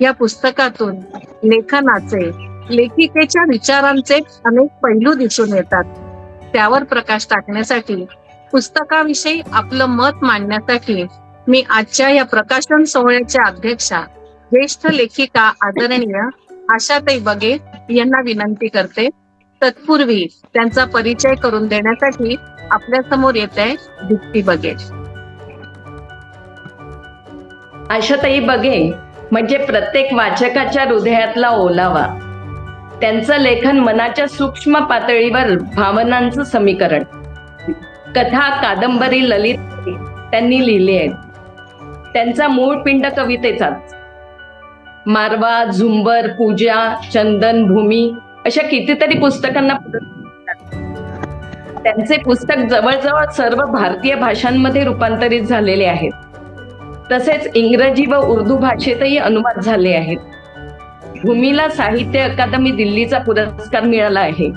या पुस्तकातून लेखनाचे लेखिकेच्या विचारांचे अनेक पैलू दिसून येतात. त्यावर प्रकाश टाकण्यासाठी पुस्तकाविषयी आपलं मत मांडण्यासाठी मी आजच्या या प्रकाशन सोहळ्याच्या अध्यक्षा ज्येष्ठ लेखिका आदरणीय आशाताई बगे यांना विनंती करते. तत्पूर्वी त्यांचा परिचय करून देण्यासाठी आपल्यासमोर येत आहे दीप्ती बगे. आशाताई बगे म्हणजे प्रत्येक वाचकाच्या हृदयातला ओलावा. त्यांचं लेखन मनाच्या सूक्ष्म पातळीवर भावनांचं समीकरण. कथा कादंबरी ललित त्यांनी लिहिली आहेत. त्यांचा मूळ पिंड कवितेचाच मारवा झुंबर पूजा चंदन भूमी अशा कितीतरी पुस्तकांना त्यांचे पुस्तक जवळजवळ सर्व भारतीय भाषांमध्ये रूपांतरित झालेले आहेत. तसेच इंग्रजी व उर्दू भाषेतही अनुवाद झाले आहेत. भूमीला साहित्य अकादमी दिल्लीचा पुरस्कार मिळाला आहे.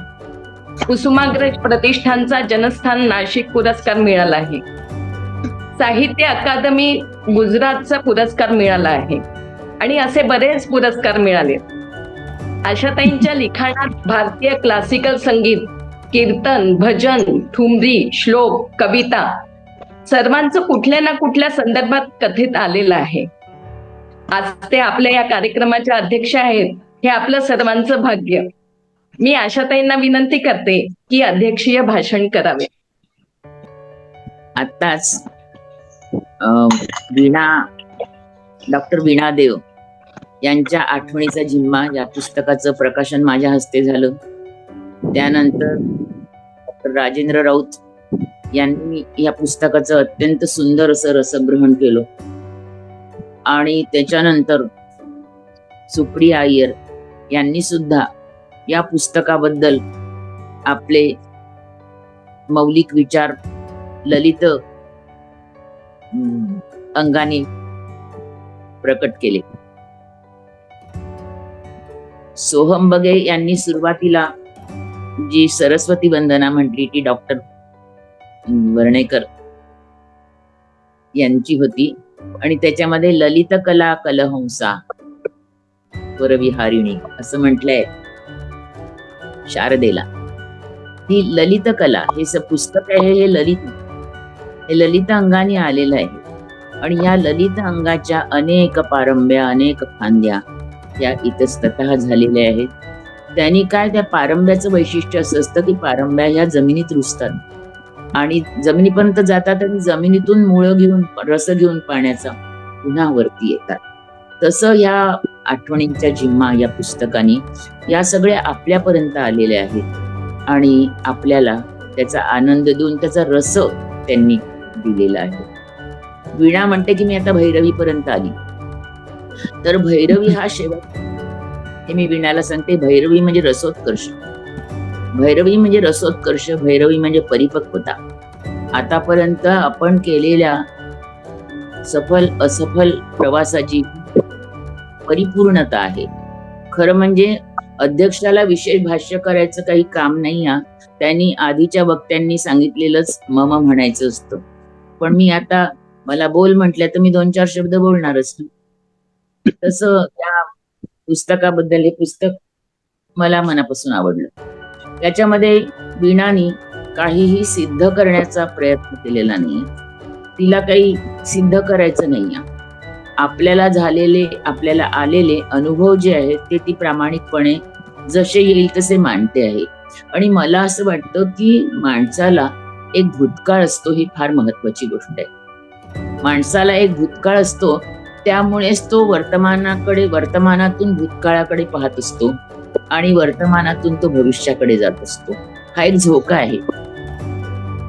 कुसुमाग्रज प्रतिष्ठानचा जनस्थान नाशिक पुरस्कार मिळाला आहे. साहित्य अकादमी गुजरातचा पुरस्कार मिळाला आहे. आणि असे बरेच पुरस्कार मिळाले. आशाताईंच्या लिखाणात भारतीय क्लासिकल संगीत कीर्तन भजन ठुमरी श्लोक कविता सर्वांचं कुठल्या ना कुठल्या संदर्भात कथित आलेलं आहे. आज ते आपल्या या कार्यक्रमाच्या अध्यक्ष आहेत हे आपलं सर्वांचं भाग्य. मी आशाताईंना विनंती करते की अध्यक्षीय भाषण करावे. आताच अं, वीणा डॉक्टर वीणा देव यांच्या आठवणीचा जिम्मा या पुस्तकाचं प्रकाशन माझ्या हस्ते झालं. त्यानंतर राजेंद्र राऊत यांनी या पुस्तकाचं अत्यंत सुंदर असं रसग्रहण केलं. आणि त्याच्यानंतर सुप्रिया अय्यर यांनी सुद्धा या पुस्तकाबद्दल आपले मौलिक विचार ललित अंगाने प्रकट केले. सोहम बगे यांनी सुरुवातीला जी सरस्वती वंदना म्हटली ती डॉक्टर वर्णेकर यांची होती. आणि त्याच्यामध्ये ललित कला कलहंसा परविहारिणी असं म्हटलंय शारदेला. ही ललित कला हे पुस्तक आहे हे ललित हे ललित अंगाने आलेलं आहे. आणि या ललित अंगाच्या अनेक पारंब्या अनेक फांद्या या इतस्ततः झालेल्या आहेत. त्यांनी काय त्या पारंब्याचं वैशिष्ट्य असं असतं की पारंब्या ह्या जमिनीत रुजतात. आणि जमिनीपर्यंत जातात आणि जमिनीतून मुळं घेऊन रस घेऊन पाण्याचा पुन्हा वरती येतात. तसं या आठवणींच्या जिम्मा या पुस्तकाने या सगळ्या आपल्यापर्यंत आलेल्या आहेत. आणि आपल्याला त्याचा आनंद देऊन त्याचा रस त्यांनी दिलेला आहे. वीणा म्हणते की मी आता भैरवीपर्यंत आली. तर भैरवी हा शेवट हे मी वीणाला सांगते भैरवी म्हणजे रसोत्कर्ष. भैरवी म्हणजे रसोत्कर्ष भैरवी म्हणजे परिपक्वता. आतापर्यंत आपण केलेल्या सफल असफल प्रवासाची परिपूर्णता आहे. खरं म्हणजे अध्यक्षाला विशेष भाष्य करायचं काही काम नाही हा त्यांनी आधीच्या वक्त्यांनी सांगितलेलंच मम म्हणायचं असतं. पण मी आता मला बोल म्हटलं तर मी दोन चार शब्द बोलणारच तसं त्या पुस्तकाबद्दल हे पुस्तक मला मनापासून आवडलं. त्याच्यामध्ये वीणानी काहीही सिद्ध करण्याचा प्रयत्न केलेला नाही. तिला काही सिद्ध करायचं नाही आपल्याला झालेले आपल्याला आलेले अनुभव जे आहेत ते ती प्रामाणिकपणे जसे येईल तसे मांडते आहे. आणि मला असं वाटतं की माणसाला एक भूतकाळ असतो ही फार महत्वाची गोष्ट आहे. माणसाला एक भूतकाळ असतो त्यामुळेच तो वर्तमानाकडे वर्तमानातून भूतकाळाकडे पाहत असतो. आणि वर्तमानातून तो भविष्याकडे जात असतो. हा एक झोका आहे.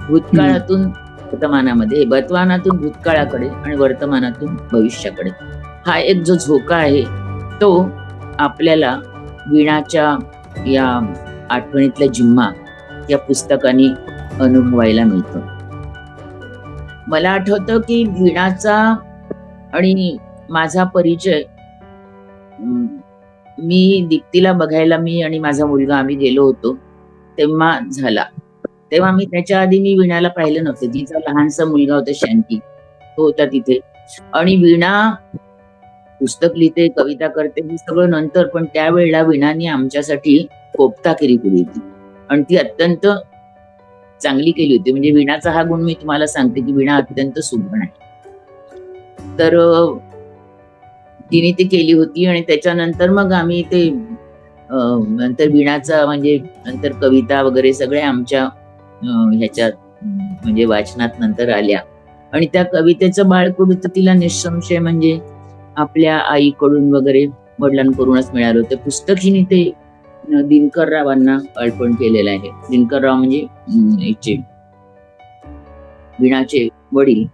भूतकाळातून वर्तमानामध्ये वर्तमानातून भूतकाळाकडे आणि वर्तमानातून भविष्याकडे. हा एक जो झोका आहे तो आपल्याला वीणाच्या या आठवणीतल्या जिम्मा या पुस्तकाने अनुभवायला मिळतो. मला आठवतं की वीणाचा आणि माझा परिचय मी दीप्तीला बघायला मी आणि माझा मुलगा आम्ही गेलो होतो तेव्हा झाला. तेव्हा मी त्याच्या आधी मी वीणाला पाहिलं नव्हतं. तिचा लहानसा मुलगा होता शांती तो होता तिथे. आणि वीणा पुस्तक लिहिते कविता करते हे सगळं नंतर पण त्यावेळेला विणाने आमच्यासाठी कोपतागिरी केली होती. आणि ती अत्यंत चांगली केली होती. म्हणजे विणाचा हा गुण मी तुम्हाला सांगते की विणा अत्यंत सुगण आहे. तर तिने ती केली होती आणि त्याच्यानंतर मग आम्ही ते अं, नंतर विणाचा म्हणजे नंतर कविता वगैरे सगळ्या आमच्या ह्याच्यात म्हणजे वाचनात नंतर आल्या. आणि त्या कवितेचं बाळकडू तर तिला निसंशय म्हणजे आपल्या आईकडून वगैरे वडिलांकडूनच मिळालं होतं. पुस्तक हिने ते दिनकररावांना दिनकर रावांना अर्पण केलेलं आहे. दिनकर राव म्हणजे याचे विणाचे वडील.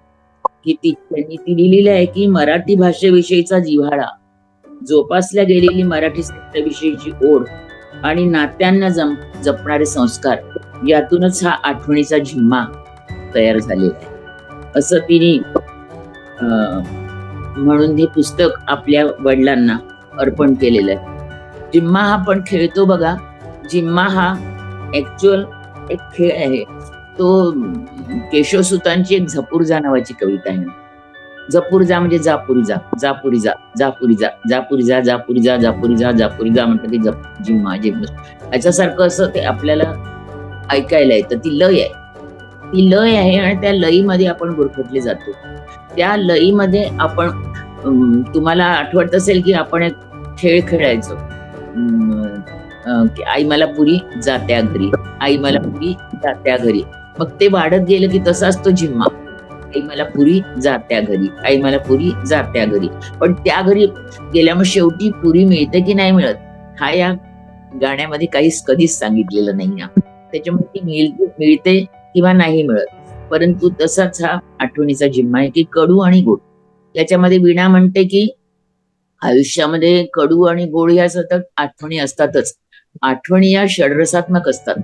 की ती त्यांनी ती लिहिलेली आहे की मराठी भाषेविषयीचा जिव्हाळा जोपासल्या गेलेली मराठी साहित्याविषयीची ओढ आणि नात्यांना जम जपणारे संस्कार यातूनच हा आठवणीचा झिम्मा तयार झालेला आहे. असं तिने अं, म्हणून हे पुस्तक आपल्या वडिलांना अर्पण केलेलं आहे. जिम्मा हा पण खेळतो बघा. जिम्मा हा ऍक्च्युअल एक खेळ आहे. तो केशवसुतांची एक झपूरजा नावाची कविता आहे. जपूर म्हणजे जापुरीजा जापुरीजा जापुरी जा जापुरीजा जापुरीजा जापुरी जा जापुरी जापुरी जा म्हटलं की जिम्मा जिम्मा याच्यासारखं असं ते आपल्याला ऐकायला येतं. ती लय आहे. ती लय आहे आणि त्या लयीमध्ये आपण गुरफटले जातो. त्या लयीमध्ये आपण अं, तुम्हाला आठवत असेल की आपण एक खेळ खेळायचो. अं, आई मला पुरी जात्या घरी. आई मला पुरी जात्या घरी. मग ते वाढत गेलं की तसाच तो जिम्मा. आई मला पुरी जात्या घरी. आई मला पुरी जात्या घरी. पण त्या घरी गेल्यामुळे शेवटी पुरी मिळते की नाही मिळत? हा या गाण्यामध्ये काहीच कधीच सांगितलेलं नाही त्याच्यामुळे ती मिळते मिळते किंवा नाही मिळत. परंतु तसाच हा आठवणीचा जिम्मा आहे की कडू आणि गोड. त्याच्यामध्ये विणा म्हणते की आयुष्यामध्ये कडू आणि गोड या सतत आठवणी असतातच. आठवणी या षडरसात्मक असतात.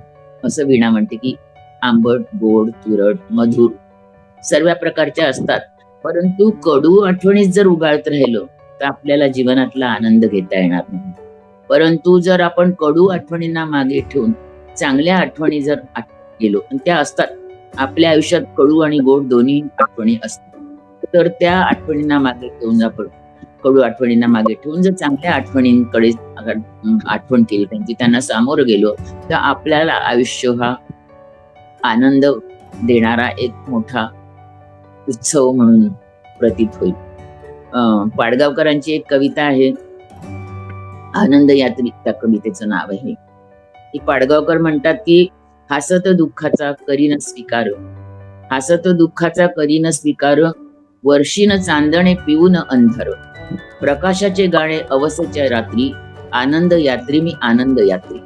असं विणा म्हणते की आंबट गोड तुरट मधुर सर्व प्रकारच्या असतात. परंतु कडू आठवणीत जर उगाळत राहिलो तर आपल्याला जीवनातला आनंद घेता येणार नाही. परंतु जर आपण कडू आठवणींना मागे ठेवून चांगल्या आठवणी जर गेलो आणि त्या असतात. आपल्या आयुष्यात कडू आणि गोड दोन्ही आठवणी असतात. तर त्या आठवणींना मागे ठेवून आपण कडू आठवणींना मागे ठेवून जर चांगल्या आठवणींकडे आठवण केली त्यांची त्यांना सामोरं गेलो तर आपल्याला आयुष्य हा आनंद देणारा एक मोठा उत्सव म्हणून प्रतीत होईल. अं, पाडगावकरांची एक कविता आहे. आनंद यात्री त्या कवितेचं नाव आहे. की पाडगावकर म्हणतात की हसत दुःखाचा करीन स्वीकार. हसत दुःखाचा करीन स्वीकार. वर्षीन चांदणे पिऊन अंधार. प्रकाशाचे गाणे अवसच्या रात्री. आनंद यात्री मी आनंद यात्री.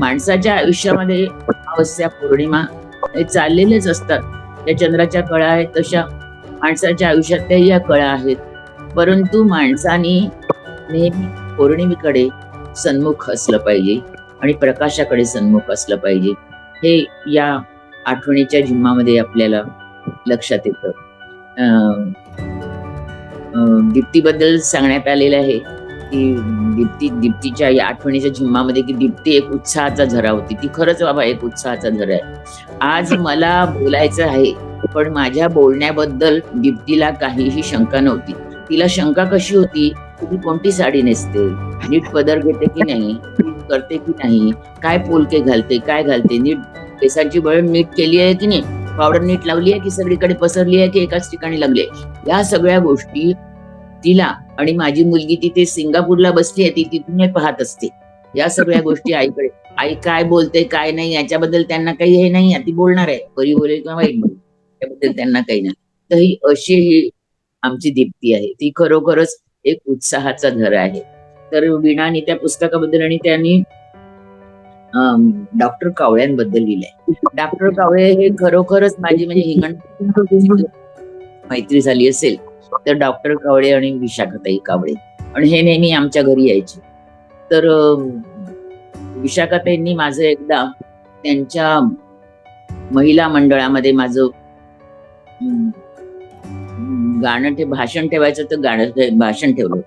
माणसाच्या आयुष्यामध्ये अमावस्या पौर्णिमा हे चाललेलेच असतात. त्या चंद्राच्या कळा आहेत तशा. माणसाच्या आयुष्यातल्या या कळा आहेत. परंतु माणसाने नेहमी पौर्णिमेकडे सन्मुख असलं पाहिजे आणि प्रकाशाकडे सन्मुख असलं पाहिजे. हे या आठवणीच्या झिम्मामध्ये आपल्याला लक्षात येतं. अं, अं, दीप्तीबद्दल सांगण्यात आलेलं आहे. की दीप्ती दीप्तीच्या या आठवणीच्या झिम्मामध्ये की दीप्ती एक उत्साहाचा झरा होती. ती खरंच बाबा एक उत्साहाचा झरा आहे. आज मला बोलायचं आहे पण माझ्या बोलण्याबद्दल दीप्तीला काहीही शंका नव्हती. तिला शंका कशी होती? ती कोणती साडी नेसते? नीट पदर घेते की नाही? नीट करते की नाही? काय पोलके घालते? काय घालते? नीट केसांची बळण नीट केली आहे की नाही? पावडर नीट लावली आहे की सगळीकडे पसरली आहे की एकाच ठिकाणी लागली आहे? या सगळ्या गोष्टी तिला आणि माझी मुलगी तिथे सिंगापूरला बसली आहे ती तिथून हे पाहत असते. या सगळ्या गोष्टी आईकडे. आई काय बोलते काय नाही याच्याबद्दल त्यांना काही हे नाही ती बोलणार आहे. बरी बोलेल किंवा वाईट बोलेल त्याबद्दल त्यांना काही नाही. तर ही अशी ही आमची दीप्ती आहे. ती खरोखरच एक उत्साहाचा घर आहे. तर विणाने त्या पुस्तकाबद्दल आणि त्यांनी डॉक्टर कावळ्यांबद्दल लिहिलंय. डॉक्टर कावळे हे खरोखरच माझी म्हणजे हिंगण मैत्री झाली असेल. तर डॉक्टर कावळे आणि विशाखाताई कावळे. आणि हे नेहमी आमच्या घरी यायचे. तर विशाखाताईंनी माझं एकदा त्यांच्या महिला मंडळामध्ये माझं गाणं ते भाषण ठेवायचं तर गाणं भाषण ठेवलं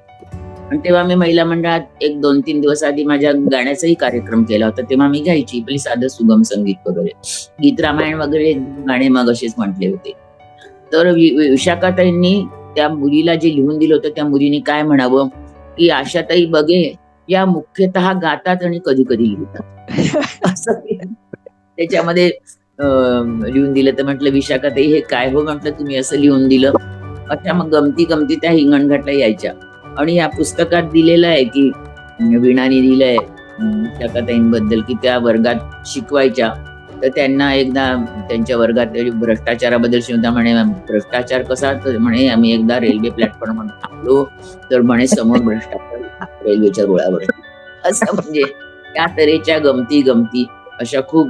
आणि तेव्हा मी महिला मंडळात एक दोन तीन दिवस आधी माझ्या गाण्याचाही कार्यक्रम केला होता तेव्हा मी घ्यायची पण साधं सुगम संगीत वगैरे. गीत रामायण वगैरे गाणे मग असेच म्हटले होते. तर विशाखाताईंनी त्या मुलीला जे लिहून दिलं होतं त्या मुलीने काय म्हणावं? की आशाताई बघे या मुख्यतः गातात आणि कधी कधी लिहितात. असं त्याच्यामध्ये लिहून दिलं तर म्हटलं विशाखाताई हे काय हो? म्हटलं तुम्ही असं लिहून दिलं. अशा मग गमती गमती त्या हिंगणघाटला यायच्या. आणि या पुस्तकात दिलेलं आहे की वीणाने दिलंय विशाखाताईंबद्दल की त्या वर्गात शिकवायच्या. तर त्यांना एकदा त्यांच्या वर्गात भ्रष्टाचाराबद्दल शिवता म्हणे भ्रष्टाचार कसा तर म्हणे आम्ही एकदा रेल्वे प्लॅटफॉर्मवर थांबलो तर म्हणे समोर भ्रष्टाचार रेल्वेच्या रुळावर. असं म्हणजे त्या तऱ्हेच्या गमती गमती अशा खूप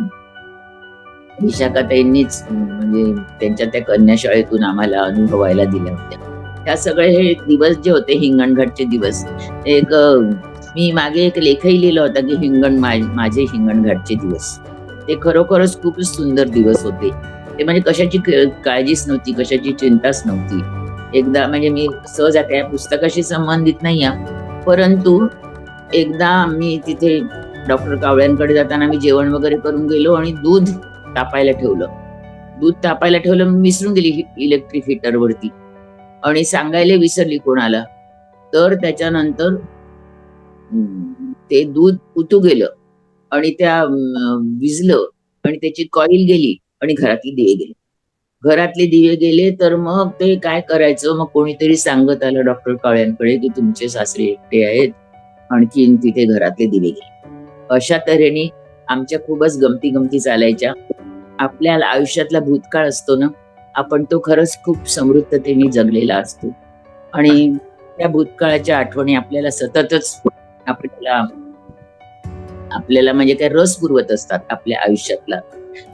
विशाखाताईंनीच म्हणजे त्यांच्या त्या कन्याशाळेतून आम्हाला अनुभवायला दिल्या होत्या. त्या सगळे हे दिवस जे होते हिंगणघाटचे दिवस एक मी मागे एक लेखही लिहिला होता की हिंगण माझे हिंगणघाटचे दिवस. ते खरोखरच खूपच सुंदर दिवस होते. ते म्हणजे कशाची काळजीच नव्हती कशाची चिंताच नव्हती. एकदा म्हणजे मी सहज आता या पुस्तकाशी संबंधित नाही आहे. परंतु एकदा मी तिथे डॉक्टर कावळ्यांकडे जाताना मी जेवण वगैरे करून गेलो आणि दूध तापायला ठेवलं. दूध तापायला ठेवलं मी विसरून गेली इलेक्ट्रिक हिटरवरती आणि सांगायला विसरली कोणाला. तर त्याच्यानंतर ते दूध उतू गेलं. आणि त्या विजलं आणि त्याची कॉईल गेली आणि घरातली दिवे गेले. घरातले दिवे गेले तर मग ते काय करायचं? मग कोणीतरी सांगत आलं डॉक्टर काळ्यांकडे की तुमचे सासरे एकटे आहेत आणखीन तिथे घरातले दिवे गेले. अशा तऱ्हेने आमच्या खूपच गमती गमती चालायच्या. आपल्या आयुष्यातला भूतकाळ असतो ना आपण तो खरंच खूप समृद्धतेने जगलेला असतो. आणि त्या भूतकाळाच्या आठवणी आपल्याला सततच आपल्याला आपल्याला म्हणजे काय रस पुरवत असतात आपल्या आयुष्यातला.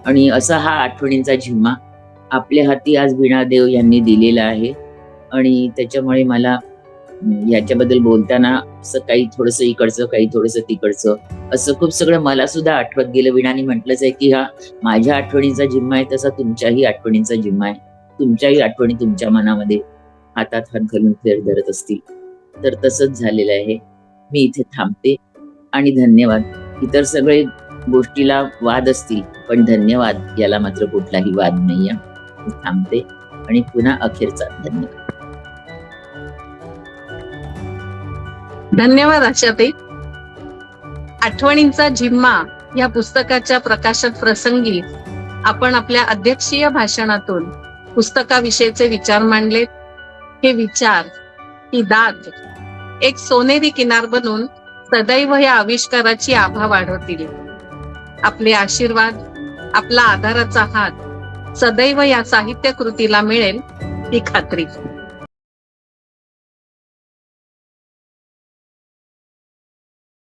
आणि असा हा आठवणींचा झिम्मा आपल्या हाती आज वीणादेव यांनी दिलेला आहे. आणि त्याच्यामुळे मला याच्याबद्दल बोलताना असं काही थोडस इकडचं काही थोडस तिकडचं असं खूप सगळं मला सुद्धा आठवत गेलं. विणाने म्हटलंच आहे की हा माझ्या आठवणीचा जिम्मा आहे तसा तुमच्याही आठवणींचा जिम्मा आहे. तुमच्याही आठवणी तुमच्या मनामध्ये हातात हात घालून फेर धरत असतील. तर तसंच झालेलं आहे. मी इथे थांबते आणि धन्यवाद. इतर सगळे गोष्टीला वाद असतील पण धन्यवाद. याला मात्र कुठलाही वाद नाहीये. थांबते आणि पुन्हा अखेरचा धन्यवाद. धन्यवाद आशाते आठवणींचा झिम्मा या पुस्तकाच्या प्रकाशन प्रसंगी आपण आपल्या अध्यक्षीय भाषणातून पुस्तकाविषयीचे विचार मांडले हे विचार ही दात एक सोनेरी किनार बनून सदैव या आविष्काराची आभा वाढवतील. आपले आशीर्वाद आपला आधाराचा हात सदैव या साहित्य कृतीला मिळेल ही खात्री.